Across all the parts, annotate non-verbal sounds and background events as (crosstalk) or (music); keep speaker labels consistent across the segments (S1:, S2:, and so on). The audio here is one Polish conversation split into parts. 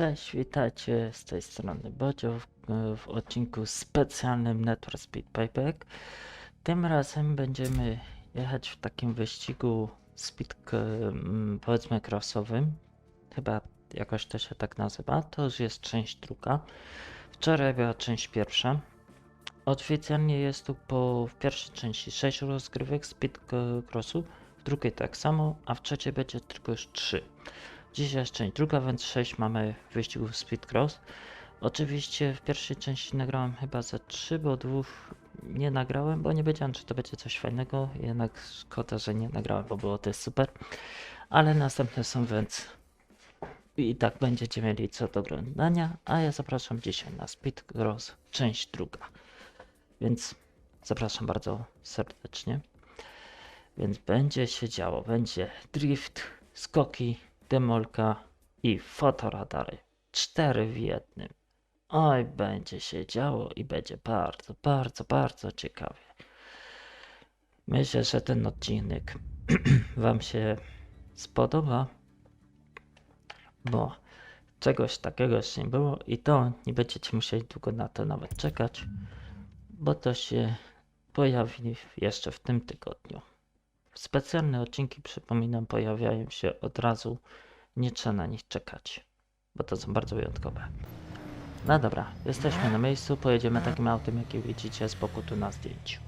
S1: Cześć, witajcie z tej strony Bodzio w, w odcinku specjalnym Network Speed Payback. Tym razem będziemy jechać w takim wyścigu speed, mm, powiedzmy crossowym. Chyba jakoś to się tak nazywa. To już jest część druga. Wczoraj była część pierwsza. Oficjalnie jest tu po w pierwszej części 6 rozgrywek speed crossu, w drugiej tak samo, a w trzeciej będzie tylko już 3. Dzisiaj jest część druga, więc 6 mamy wyścigów Speedcross. Oczywiście w pierwszej części nagrałem chyba ze 3, bo dwóch nie nagrałem, bo nie wiedziałem, czy to będzie coś fajnego. Jednak szkoda, że nie nagrałem, bo było to super. Ale następne są, więc i tak będziecie mieli co do oglądania. A ja zapraszam dzisiaj na Speedcross, część druga. Więc zapraszam bardzo serdecznie. Więc będzie się działo. Będzie drift, skoki, demolka i fotoradary. Cztery w jednym. Oj, będzie się działo i będzie bardzo, bardzo, bardzo ciekawie. Myślę, że ten odcinek (clears throat) Wam się spodoba, bo czegoś takiego jeszcze nie było i to nie będziecie musieli długo na to nawet czekać, bo to się pojawi jeszcze w tym tygodniu. Specjalne odcinki, przypominam, pojawiają się od razu. Nie trzeba na nich czekać, bo to są bardzo wyjątkowe. No dobra, jesteśmy na miejscu. Pojedziemy takim autem, jakie widzicie z boku tu na zdjęciu.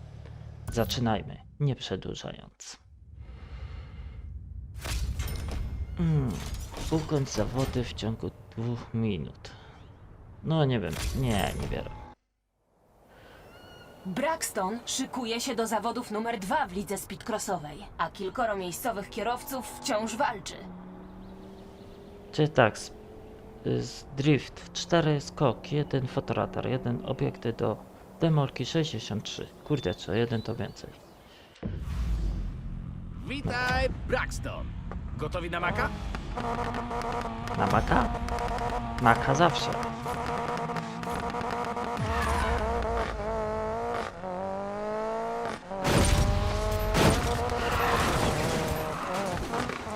S1: Zaczynajmy, nie przedłużając. Mm, ukończ zawody w ciągu dwóch minut. No nie wiem, nie, nie biorę.
S2: Braxton szykuje się do zawodów numer dwa w lidze speedcrossowej, a kilkoro miejscowych kierowców wciąż walczy.
S1: Czy tak, z, z drift 4 skok, jeden fotoradar, jeden obiekty do demolki 63. Kurde, co jeden to więcej.
S3: Witaj, Braxton. Gotowi na maka?
S1: Na maka? Maka zawsze.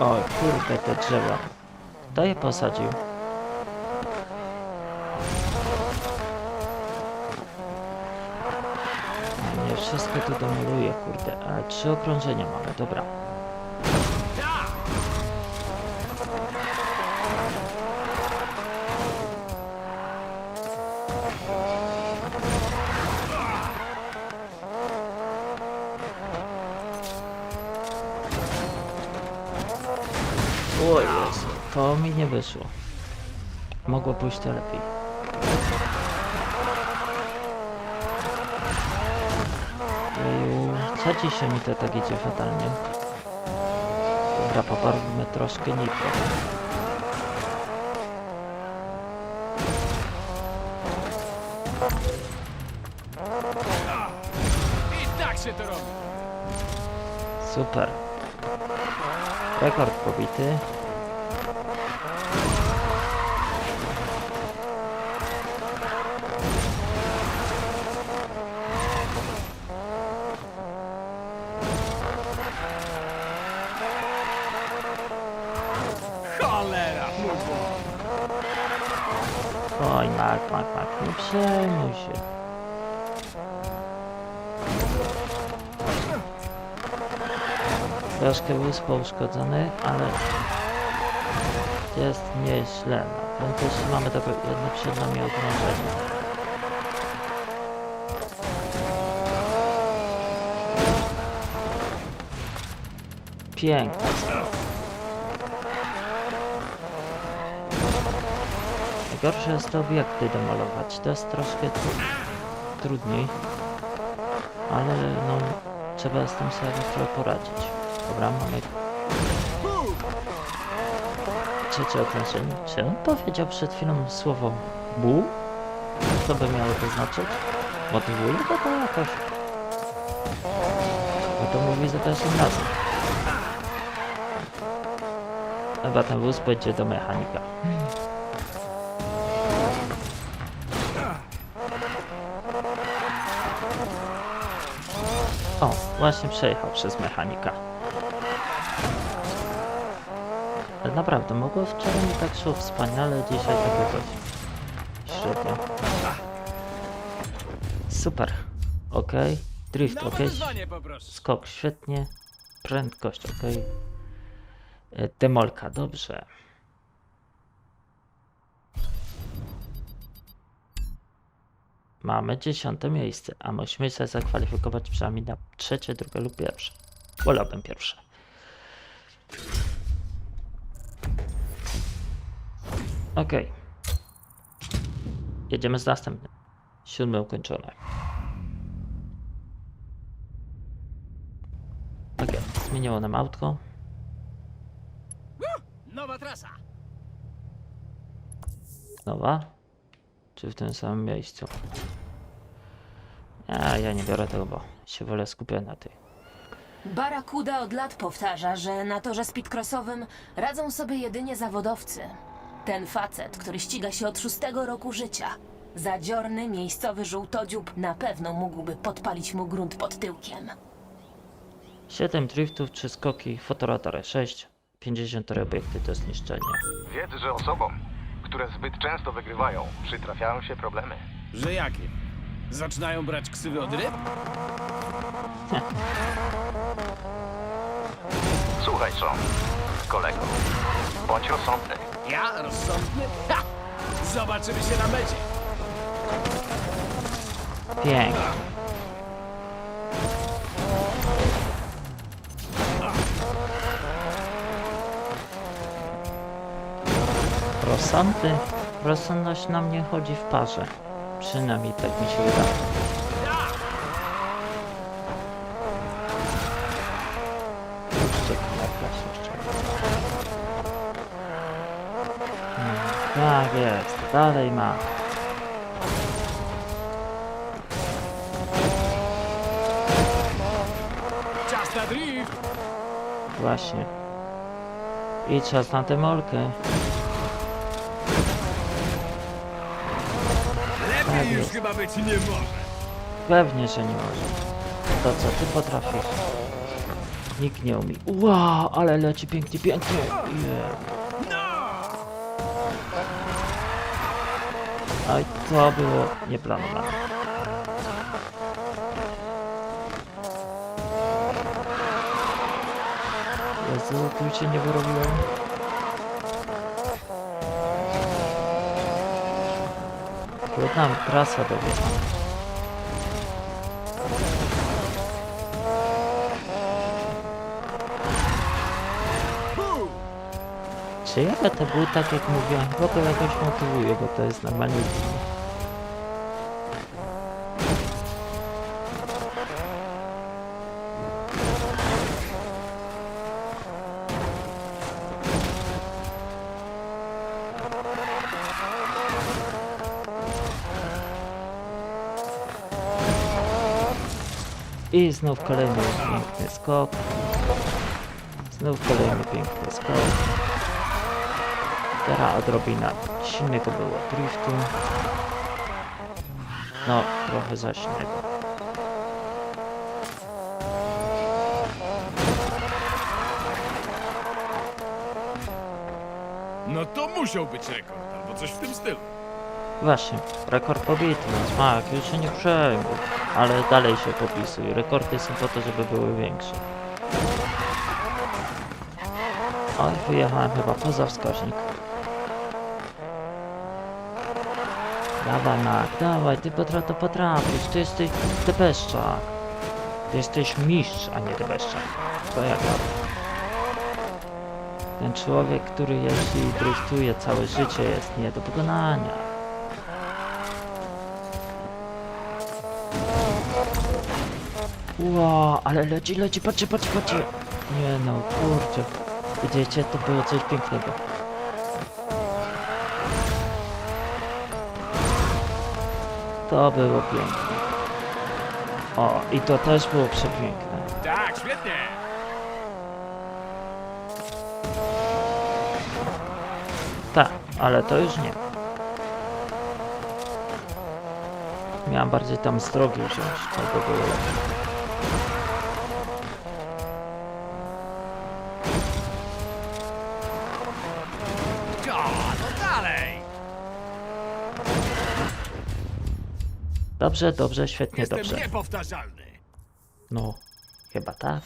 S1: O kurde te drzewa. Kto je posadził? A Nie wszystko tu demoluje, kurde. Ale trzy okrążenia mamy, dobra. Wyszło. Mogło pójść to lepiej. Co dzisiaj mi to tak idzie fatalnie? Dobra, poparbmy troszkę nitro.
S3: I tak się to robi.
S1: Super. Rekord pobity.
S3: Cholera!
S1: Oj, mak, mak, mak, nie przejmuj się. Troszkę wóz uszkodzony, ale jest nieźle. No. Prędkości mamy dobre, jedno przed nami okrążenie. Pięknie. Najgorsze jest to obiekty demolować. To jest troszkę tru trudniej. Ale no, trzeba z tym sobie trochę poradzić. Dobra, mamy Czy on powiedział przed chwilą słowo bu? Co by miało to znaczyć? Motywuje to to jakoś? No to mówi za pierwszym razem. Chyba ten wóz będzie do mechanika. O, właśnie przejechał przez mechanika. Ale naprawdę, mogło wczoraj mi tak szło wspaniale, dzisiaj tak jakoś średnio. Super. Ok. Drift ok. Skok świetnie. Prędkość ok. E, Demolka, dobrze. Mamy dziesiąte miejsce, a musimy się zakwalifikować przynajmniej na trzecie, drugie lub pierwsze. Wolałbym pierwsze. Ok. Jedziemy z następnym. Siódme ukończone. Ok, zmieniło nam autko.
S3: Nowa trasa.
S1: Nowa? Czy w tym samym miejscu? A, ja nie biorę tego, bo się wolę skupiać na tej.
S2: Barakuda od lat powtarza, że na torze speedcrossowym radzą sobie jedynie zawodowcy. Ten facet, który ściga się od szóstego roku życia, zadziorny miejscowy żółtodziób na pewno mógłby podpalić mu grunt pod tyłkiem.
S1: 7 driftów, 3 skoki, fotoratory 6, 54 obiekty do zniszczenia.
S4: Wiedz, że osobom, które zbyt często wygrywają, przytrafiają się problemy.
S3: Że jakie? Zaczynają brać ksywy od ryb?
S4: Słuchaj, Sean, kolego, bądź rozsądny.
S3: Ja? Rozsądny? Ha! Zobaczymy się na mecie.
S1: Pięknie. Rozsądny? Rozsądność na mnie chodzi w parze. Przynajmniej tak mi się wydaje. Jest, dalej ma.
S3: Czas na drift!
S1: Właśnie. I czas na demolkę.
S3: Lepiej już
S1: jest.
S3: chyba być nie może.
S1: Pewnie, że nie może. To co ty potrafisz? Nikt nie umie. Wow, ale leci pięknie, pięknie. Yeah. To było nieplanowane. Jezu, tu się nie wyrobiłem. Trudna trasa do biegania. Czy ja to był tak jak mówiłem, chyba to jakoś motywuje, bo to jest normalnie I znów kolejny piękny skok. Znów kolejny piękny skok. Teraz odrobina silnego było driftu. No, trochę za silnego.
S3: No to musiał być rekord, albo coś w tym stylu.
S1: Właśnie, rekord pobity, więc Mak, już się nie przejmuj. Ale dalej się popisuj. Rekordy są po to, żeby były większe. Oj, wyjechałem chyba poza wskaźnik. Dawaj Mak, dawaj, ty potra to potrafisz, ty jesteś debeszczak. Ty jesteś mistrz, a nie debeszczak. To ja. Ten człowiek, który jeździ i driftuje całe życie jest nie do pokonania. Ło, ale leci, leci, patrzcie, patrzcie, patrzcie. Nie no, kurczę. Widzicie, to było coś pięknego. To było piękne. O, i to też było przepiękne.
S3: Tak, świetnie!
S1: Tak, ale to już nie. Miałem bardziej tam z drogi wziąć, to by było lepiej. Dobrze, dobrze, świetnie,
S3: Jestem
S1: dobrze.
S3: niepowtarzalny.
S1: No, chyba tak.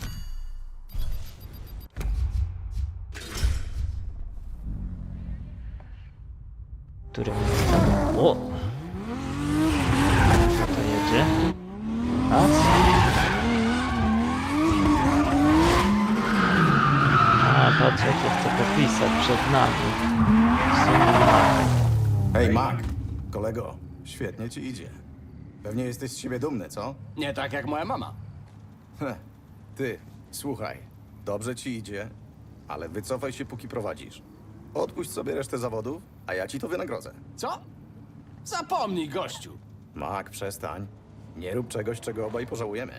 S1: Którym miejscem? O! Co to jedzie? A co? A, patrz jak ja chcę popisać przed nami.
S5: Hej, Mac, kolego, świetnie ci idzie. Pewnie jesteś z siebie dumny, co?
S3: Nie tak jak moja mama.
S5: Heh, Ty, słuchaj, dobrze ci idzie, ale wycofaj się, póki prowadzisz. Odpuść sobie resztę zawodów, a ja ci to wynagrodzę.
S3: Co? Zapomnij, gościu.
S5: Mac, przestań. Nie rób czegoś, czego obaj pożałujemy.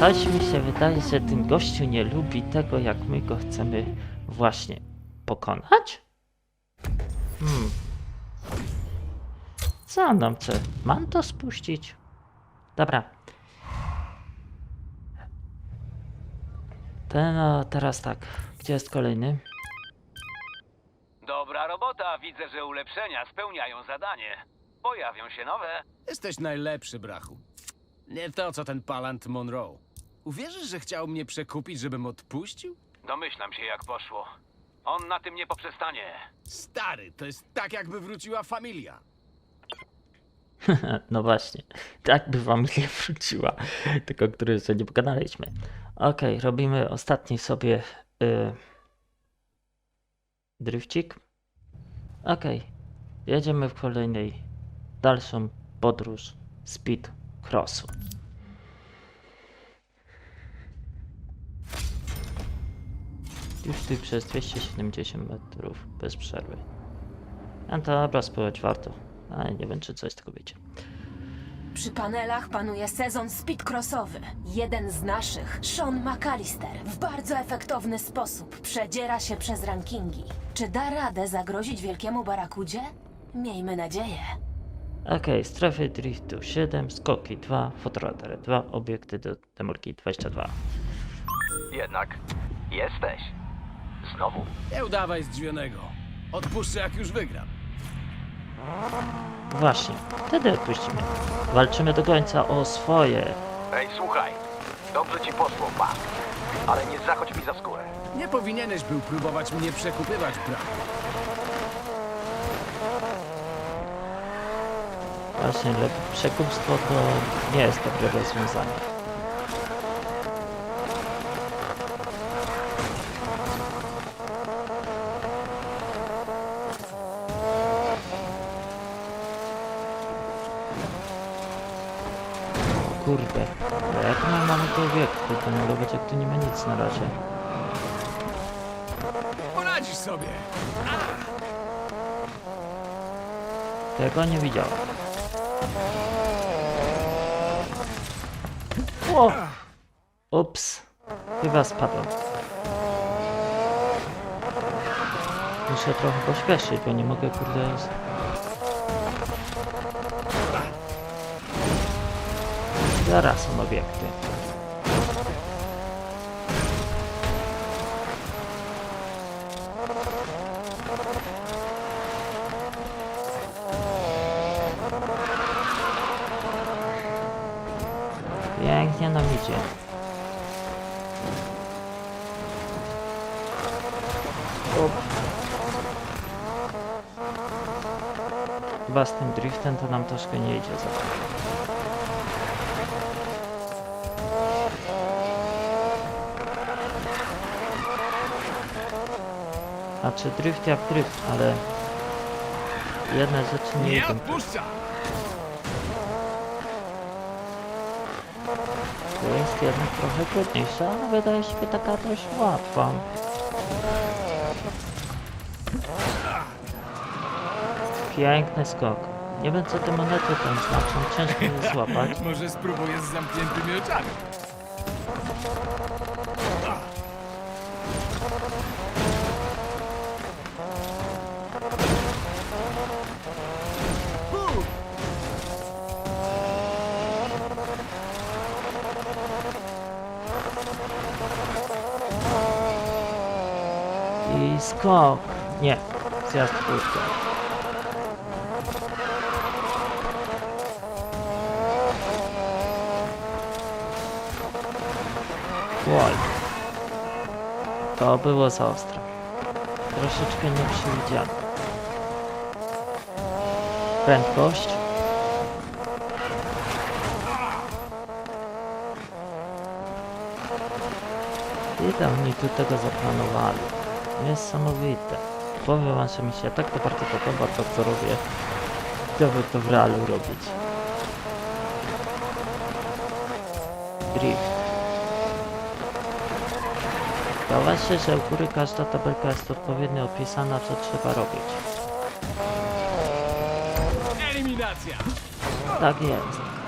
S1: Coś mi się wydaje, że ten gościu nie lubi tego, jak my go chcemy właśnie pokonać? Hmm. Co nam chce? Mam to spuścić? Dobra. Ten, no, teraz tak. Gdzie jest kolejny?
S6: Dobra robota, widzę, że ulepszenia spełniają zadanie. Pojawią się nowe.
S3: Jesteś najlepszy, brachu. Nie to, co ten palant Monroe. Uwierzysz, że chciał mnie przekupić, żebym odpuścił?
S6: Domyślam się, jak poszło. On na tym nie poprzestanie.
S3: Stary, to jest tak, jakby wróciła familia. (laughs)
S1: No właśnie, tak by wam nie (laughs) wróciła, tylko który jeszcze nie pogadaliśmy. Okej, robimy ostatni sobie y, drifcik. Okej, jedziemy w kolejnej, dalszą podróż Speed Crossu. Już tu przez 270 metrów bez przerwy. A dobra, spróbować warto. Ale nie wiem, czy coś z tego wiecie.
S2: Przy panelach panuje sezon speedcrossowy. Jeden z naszych, Sean McAllister, w bardzo efektowny sposób przedziera się przez rankingi. Czy da radę zagrozić wielkiemu barakudzie? Miejmy nadzieję.
S1: Okej, strefy driftu 7, skoki 2, fotoradar 2, obiekty do demolki 22.
S4: Jednak jesteś. Znowu.
S3: Nie udawaj zdziwionego. Odpuszczę, jak już wygram.
S1: Właśnie, wtedy odpuścimy. Walczymy do końca o swoje.
S4: Ej, słuchaj. Dobrze ci poszło, Mac. Ale nie zachodź mi za skórę.
S3: Nie powinieneś był próbować mnie przekupywać, brachu.
S1: Właśnie, le- przekupstwo to nie jest dobre rozwiązanie. Kurde, a jak my mamy to obiekty tunnelować, jak tu nie ma nic na razie?
S3: Poradzisz sobie.
S1: Tego nie widziałem. O! Ups. Chyba spadłem. Muszę trochę pośpieszyć, bo nie mogę kurde... Zaraz są obiekty. Pięknie nam idzie. Op. Chyba z tym driftem to nam troszkę nie idzie za. A czy drift jak drift, ale jedne rzeczy nie idą. To jest jednak trochę trudniejsza, ale wydaje się taka dość łatwa. Piękny skok. Nie wiem co te monety tam znaczą, ciężko je złapać. (laughs)
S3: Może spróbuję z zamkniętymi oczami.
S1: i skok. Nie, zjazd puszczę. Wow. To było za ostre. Troszeczkę nieprzewidziane. Prędkość. I tam nie tu tego zaplanowali. Niesamowite. Powiem wam, że mi się tak to bardzo podoba to, co robię. Chciałbym to w realu robić. Drift. Zdawa się, że u góry każda tabelka jest odpowiednio opisana, co trzeba robić.
S3: Eliminacja!
S1: Tak jest.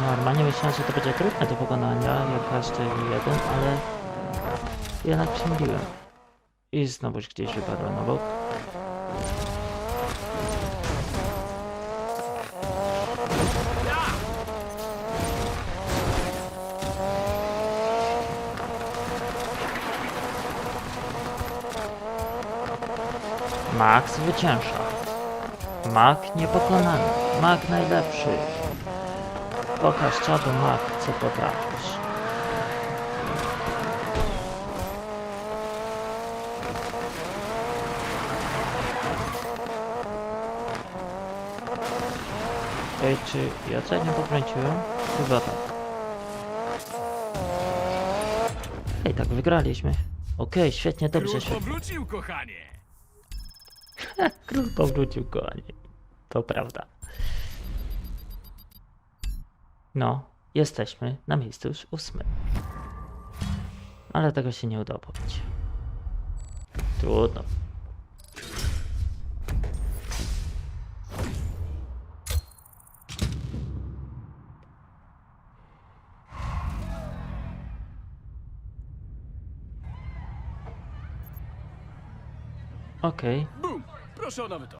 S1: Normalnie myślałem, że to będzie trudne do pokonania, jak każdy jeden, ale jednak przemyliłem. I znowuż gdzieś wypadłem na bok. Max zwycięża. Mak niepokonany. Mak najlepszy. Pokaż czadu Mak, co potrafisz. Ej, czy ja coś nie pokręciłem? Chyba tak. Ej, tak wygraliśmy. Okej, świetnie, dobrze, świetnie.
S3: powrócił, kochanie! (laughs)
S1: Król powrócił, kochanie. To prawda. No, jesteśmy na miejscu już ósmym. Ale tego się nie udało pobić. Trudno. Okej.
S3: Bum! Proszę o nowy to.